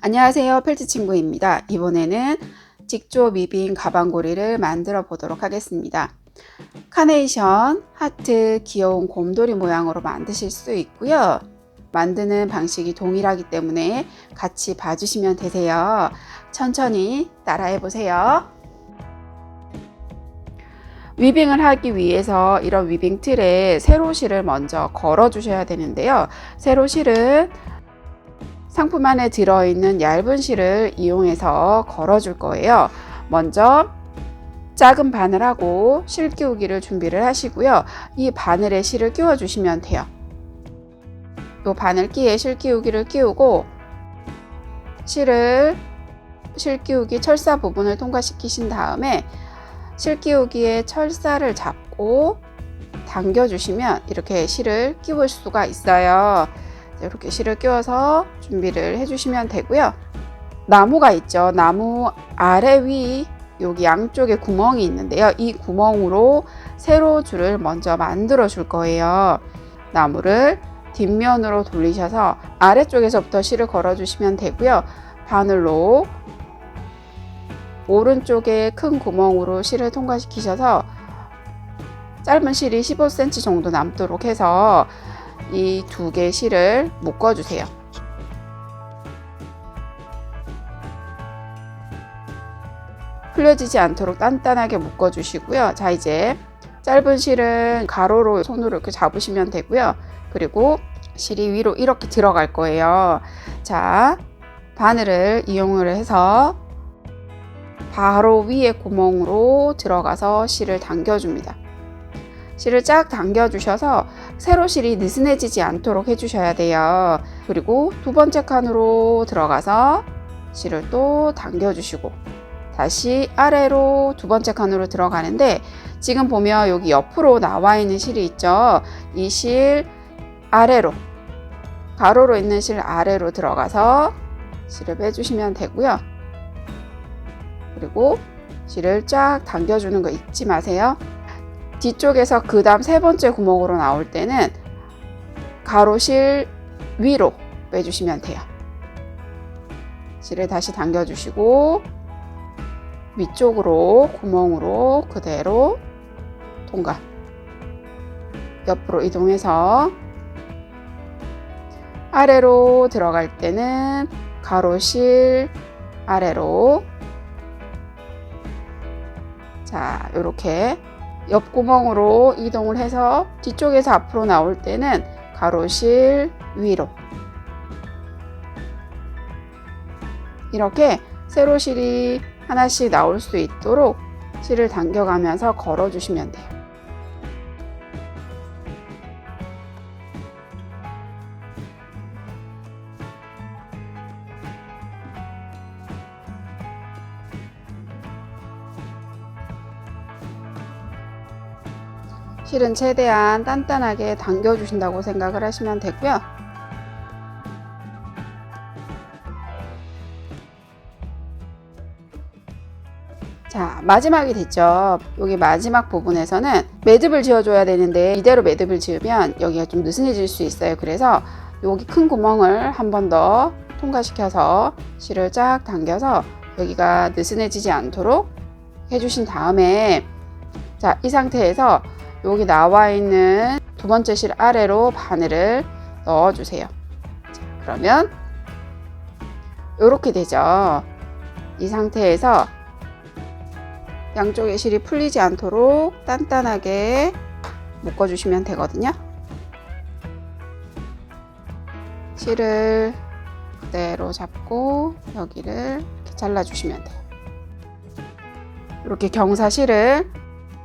안녕하세요 펠트 친구입니다. 이번에는 직조 미빙 가방고리를 만들어 보도록 하겠습니다. 카네이션, 하트, 귀여운 곰돌이 모양으로 만드실 수 있고요. 만드는 방식이 동일하기 때문에 같이 봐주시면 되세요. 천천히 따라해 보세요. 위빙을 하기 위해서 이런 위빙 틀에 세로실을 먼저 걸어 주셔야 되는데요. 세로실은 상품 안에 들어있는 얇은 실을 이용해서 걸어줄 거예요. 먼저 작은 바늘하고 실 끼우기를 준비를 하시고요. 이 바늘에 실을 끼워 주시면 돼요. 이 바늘 끼에 실 끼우기를 끼우고 실을 실 끼우기 철사 부분을 통과시키신 다음에 실 끼우기에 철사를 잡고 당겨 주시면 이렇게 실을 끼울 수가 있어요. 이렇게 실을 끼워서 준비를 해주시면 되고요. 나무가 있죠. 나무 아래 위 여기 양쪽에 구멍이 있는데요. 이 구멍으로 세로 줄을 먼저 만들어 줄 거예요. 나무를 뒷면으로 돌리셔서 아래쪽에서부터 실을 걸어 주시면 되고요. 바늘로 오른쪽에 큰 구멍으로 실을 통과시키셔서 짧은 실이 15cm 정도 남도록 해서 이 두 개 실을 묶어 주세요. 흘려지지 않도록 단단하게 묶어 주시고요. 자, 이제 짧은 실은 가로로 손으로 이렇게 잡으시면 되고요. 그리고 실이 위로 이렇게 들어갈 거예요. 자, 바늘을 이용을 해서 바로 위에 구멍으로 들어가서 실을 당겨줍니다. 실을 쫙 당겨 주셔서 세로 실이 느슨해지지 않도록 해주셔야 돼요. 그리고 두 번째 칸으로 들어가서 실을 또 당겨 주시고 다시 아래로 두 번째 칸으로 들어가는데 지금 보면 여기 옆으로 나와 있는 실이 있죠. 이 실 아래로 가로로 있는 실 아래로 들어가서 실을 빼주시면 되고요. 그리고 실을 쫙 당겨주는 거 잊지 마세요. 뒤쪽에서 그 다음 세 번째 구멍으로 나올 때는 가로실 위로 빼주시면 돼요. 실을 다시 당겨주시고 위쪽으로 구멍으로 그대로 통과 옆으로 이동해서 아래로 들어갈 때는 가로실 아래로 자 이렇게 옆구멍으로 이동을 해서 뒤쪽에서 앞으로 나올 때는 가로실 위로 이렇게 세로실이 하나씩 나올 수 있도록 실을 당겨가면서 걸어주시면 돼요. 실은 최대한 단단하게 당겨 주신다고 생각을 하시면 되고요. 자 마지막이 됐죠 여기 마지막 부분에서는 매듭을 지어 줘야 되는데 이대로 매듭을 지으면 여기가 좀 느슨해질 수 있어요 그래서 여기 큰 구멍을 한 번 더 통과시켜서 실을 쫙 당겨서 여기가 느슨해지지 않도록 해주신 다음에 자 이 상태에서 여기 나와 있는 두 번째 실 아래로 바늘을 넣어 주세요. 자, 그러면 이렇게 되죠. 이 상태에서 양쪽의 실이 풀리지 않도록 단단하게 묶어 주시면 되거든요. 실을 그대로 잡고 여기를 이렇게 잘라 주시면 돼요. 이렇게 경사실을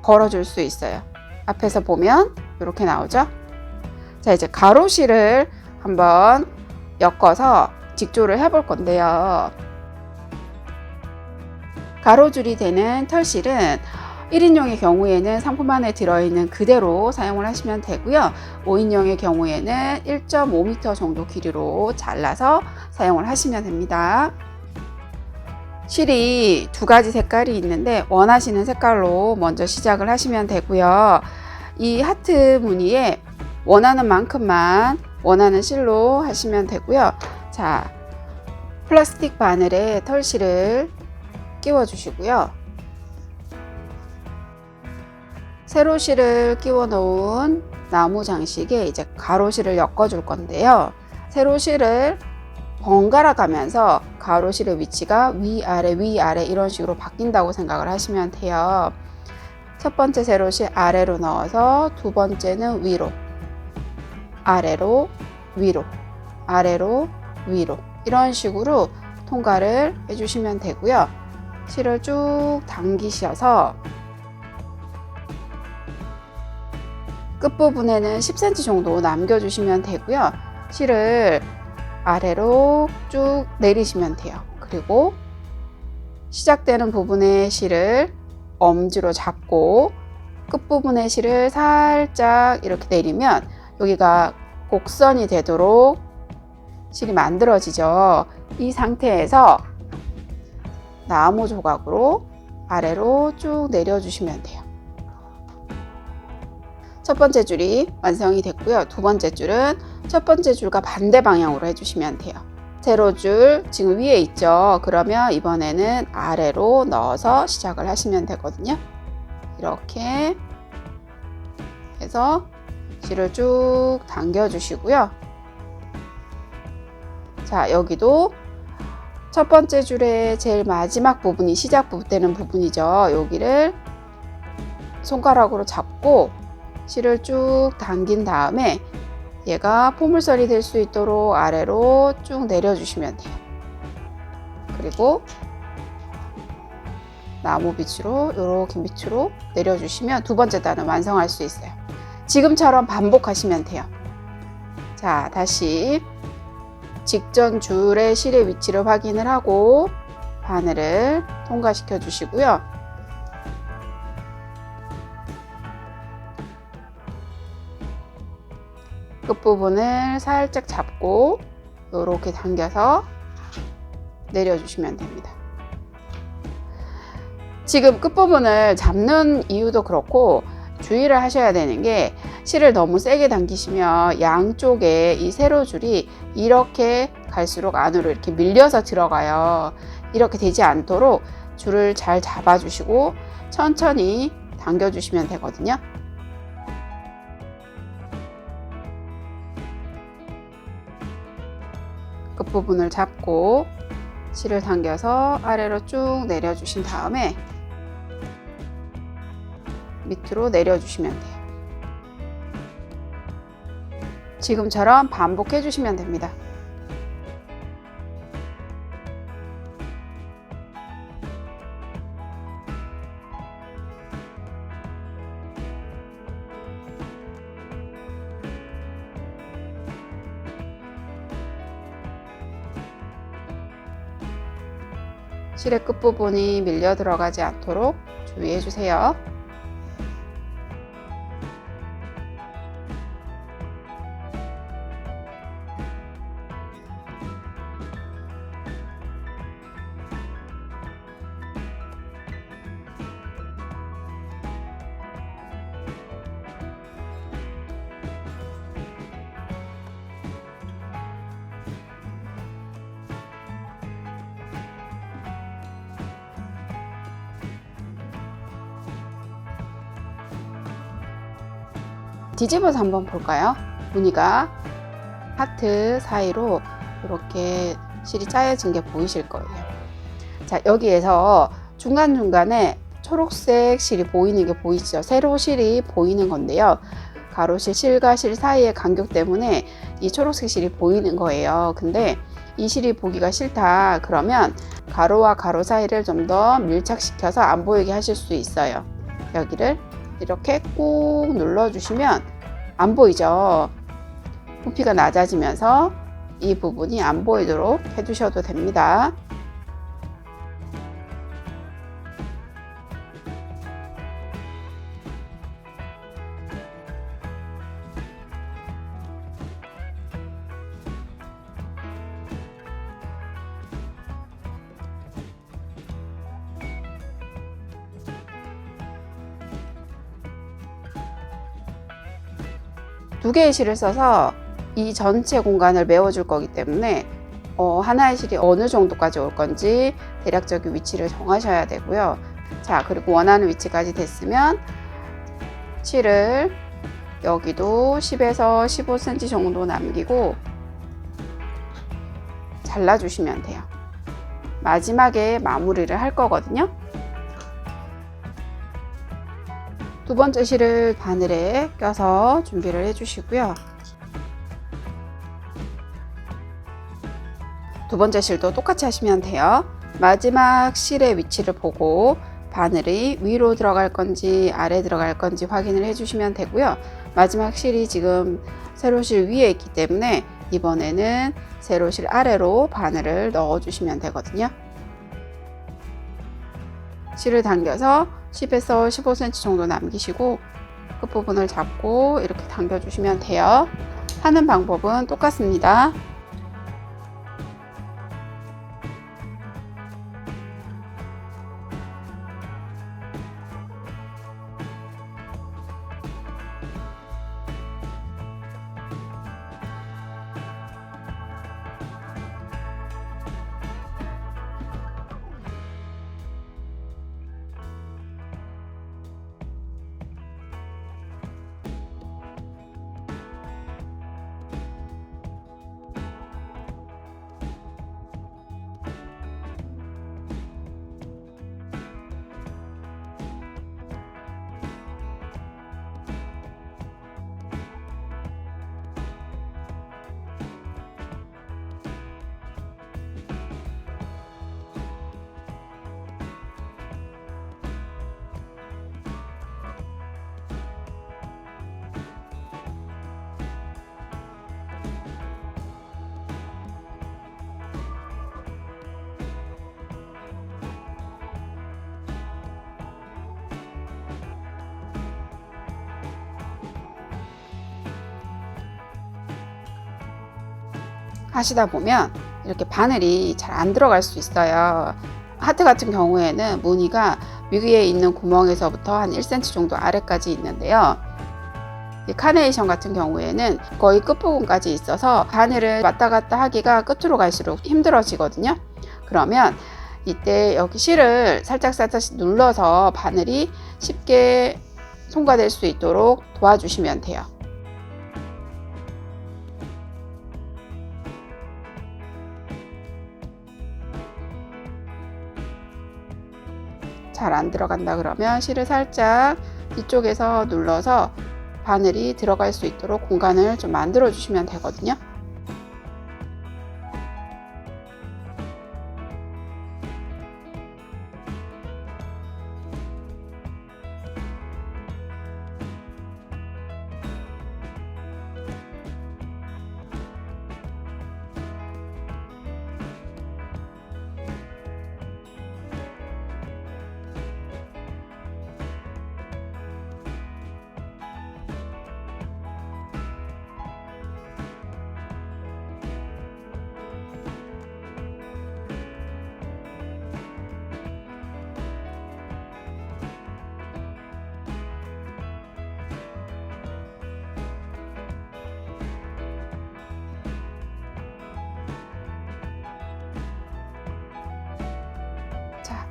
걸어 줄 수 있어요. 앞에서 보면 이렇게 나오죠. 자, 이제 가로실을 한번 엮어서 직조를 해볼 건데요. 가로줄이 되는 털실은 1인용의 경우에는 상품 안에 들어있는 그대로 사용을 하시면 되고요. 5인용의 경우에는 1.5m 정도 길이로 잘라서 사용을 하시면 됩니다. 실이 두 가지 색깔이 있는데 원하시는 색깔로 먼저 시작을 하시면 되고요. 이 하트 무늬에 원하는 만큼만 원하는 실로 하시면 되고요. 자, 플라스틱 바늘에 털실을 끼워 주시고요. 세로실을 끼워 놓은 나무 장식에 이제 가로실을 엮어 줄 건데요. 세로실을 번갈아 가면서 가로실의 위치가 위아래 위아래 이런 식으로 바뀐다고 생각을 하시면 돼요. 첫 번째 세로실 아래로 넣어서 두 번째는 위로 아래로 위로 아래로 위로 이런 식으로 통과를 해주시면 되고요. 실을 쭉 당기셔서 끝부분에는 10cm 정도 남겨주시면 되고요. 실을 아래로 쭉 내리시면 돼요. 그리고 시작되는 부분의 실을 엄지로 잡고 끝부분의 실을 살짝 이렇게 내리면 여기가 곡선이 되도록 실이 만들어지죠. 이 상태에서 나무 조각으로 아래로 쭉 내려주시면 돼요. 첫 번째 줄이 완성이 됐고요. 두 번째 줄은 첫 번째 줄과 반대 방향으로 해주시면 돼요. 세로줄 지금 위에 있죠. 그러면 이번에는 아래로 넣어서 시작을 하시면 되거든요. 이렇게 해서 실을 쭉 당겨 주시고요. 자, 여기도 첫 번째 줄의 제일 마지막 부분이 시작 되는 부분이죠. 여기를 손가락으로 잡고 실을 쭉 당긴 다음에 얘가 포물선이 될 수 있도록 아래로 쭉 내려주시면 돼요. 그리고 나무 빛으로 이렇게 밑으로 내려주시면 두 번째 단을 완성할 수 있어요. 지금처럼 반복하시면 돼요. 자, 다시 직전 줄의 실의 위치를 확인을 하고 바늘을 통과시켜 주시고요. 끝부분을 살짝 잡고 이렇게 당겨서 내려주시면 됩니다. 지금 끝부분을 잡는 이유도 그렇고 주의를 하셔야 되는 게 실을 너무 세게 당기시면 양쪽에 이 세로줄이 이렇게 갈수록 안으로 이렇게 밀려서 들어가요. 이렇게 되지 않도록 줄을 잘 잡아주시고 천천히 당겨주시면 되거든요. 부분을 잡고 실을 당겨서 아래로 쭉 내려주신 다음에 밑으로 내려주시면 돼요. 지금처럼 반복해 주시면 됩니다. 실의 끝부분이 밀려 들어가지 않도록 주의해 주세요. 뒤집어서 한번 볼까요? 무늬가 하트 사이로 이렇게 실이 짜여진 게 보이실 거예요. 자, 여기에서 중간중간에 초록색 실이 보이는 게 보이시죠? 세로 실이 보이는 건데요. 가로실, 실과 실 사이의 간격 때문에 이 초록색 실이 보이는 거예요. 근데 이 실이 보기가 싫다. 그러면 가로와 가로 사이를 좀 더 밀착시켜서 안 보이게 하실 수 있어요. 여기를 이렇게 꾹 눌러주시면 안 보이죠. 부피가 낮아지면서 이 부분이 안 보이도록 해주셔도 됩니다. 개의 실을 써서 이 전체 공간을 메워줄 거기 때문에 어, 하나의 실이 어느 정도까지 올 건지 대략적인 위치를 정하셔야 되고요. 자, 그리고 원하는 위치까지 됐으면 실을 여기도 10에서 15cm 정도 남기고 잘라주시면 돼요. 마지막에 마무리를 할 거거든요. 두 번째 실을 바늘에 껴서 준비를 해주시고요. 두 번째 실도 똑같이 하시면 돼요. 마지막 실의 위치를 보고 바늘이 위로 들어갈 건지 아래 들어갈 건지 확인을 해주시면 되고요. 마지막 실이 지금 세로실 위에 있기 때문에 이번에는 세로실 아래로 바늘을 넣어주시면 되거든요. 실을 당겨서 10에서 15cm 정도 남기시고 끝부분을 잡고 이렇게 당겨주시면 돼요. 하는 방법은 똑같습니다. 하시다 보면 이렇게 바늘이 잘 안 들어갈 수 있어요. 하트 같은 경우에는 무늬가 위에 있는 구멍에서부터 한 1cm 정도 아래까지 있는데요. 이 카네이션 같은 경우에는 거의 끝부분까지 있어서 바늘을 왔다 갔다 하기가 끝으로 갈수록 힘들어지거든요. 그러면 이때 여기 실을 살짝 살짝 눌러서 바늘이 쉽게 통과될 수 있도록 도와주시면 돼요. 잘 안 들어간다 그러면 실을 살짝 뒤쪽에서 눌러서 바늘이 들어갈 수 있도록 공간을 좀 만들어 주시면 되거든요.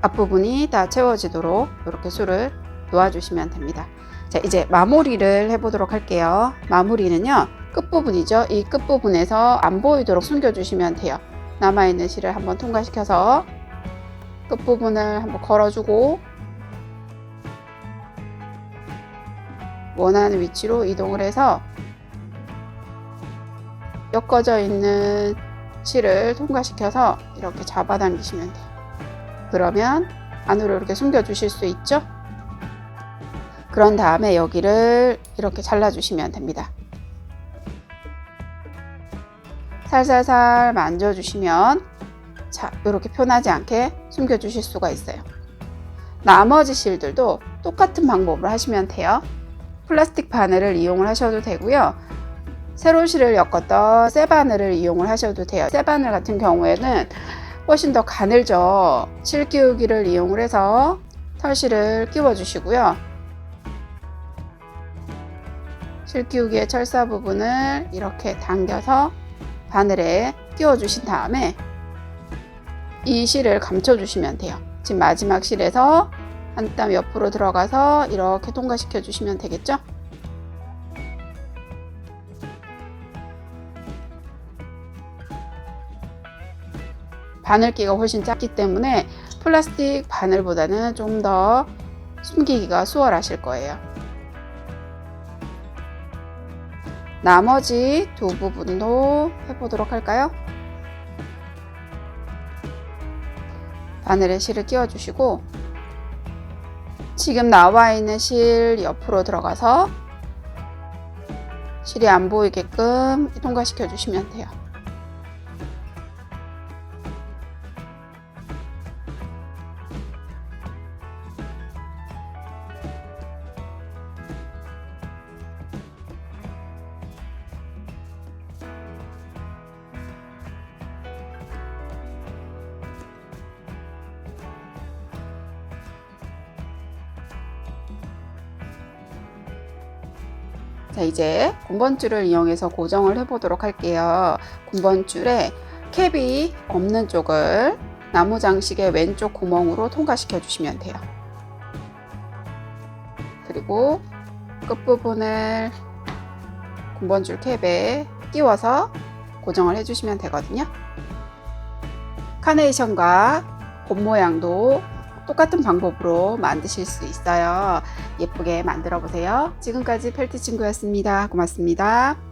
앞부분이 다 채워지도록 이렇게 술을 놓아주시면 됩니다. 자, 이제 마무리를 해보도록 할게요. 마무리는요, 끝부분이죠. 이 끝부분에서 안 보이도록 숨겨주시면 돼요. 남아있는 실을 한번 통과시켜서 끝부분을 한번 걸어주고 원하는 위치로 이동을 해서 엮어져 있는 실을 통과시켜서 이렇게 잡아당기시면 돼요. 그러면 안으로 이렇게 숨겨 주실 수 있죠? 그런 다음에 여기를 이렇게 잘라 주시면 됩니다. 살살살 만져 주시면 자, 이렇게 표나지 않게 숨겨 주실 수가 있어요. 나머지 실들도 똑같은 방법으로 하시면 돼요. 플라스틱 바늘을 이용을 하셔도 되고요. 세로 실을 엮었던 쇠 바늘을 이용을 하셔도 돼요. 쇠 바늘 같은 경우에는 훨씬 더 가늘죠. 실 끼우기를 이용을 해서 털실을 끼워 주시고요. 실 끼우기의 철사 부분을 이렇게 당겨서 바늘에 끼워 주신 다음에 이 실을 감춰 주시면 돼요. 지금 마지막 실에서 한 땀 옆으로 들어가서 이렇게 통과시켜 주시면 되겠죠? 바늘기가 훨씬 작기 때문에 플라스틱 바늘보다는 좀 더 숨기기가 수월하실 거예요. 나머지 두 부분도 해보도록 할까요? 바늘에 실을 끼워주시고 지금 나와 있는 실 옆으로 들어가서 실이 안 보이게끔 통과시켜 주시면 돼요. 자, 이제 군번줄을 이용해서 고정을 해보도록 할게요. 군번줄에 캡이 없는 쪽을 나무 장식의 왼쪽 구멍으로 통과시켜 주시면 돼요. 그리고 끝부분을 군번줄 캡에 끼워서 고정을 해주시면 되거든요. 카네이션과 봄 모양도 똑같은 방법으로 만드실 수 있어요. 예쁘게 만들어 보세요. 지금까지 펠트 친구였습니다. 고맙습니다.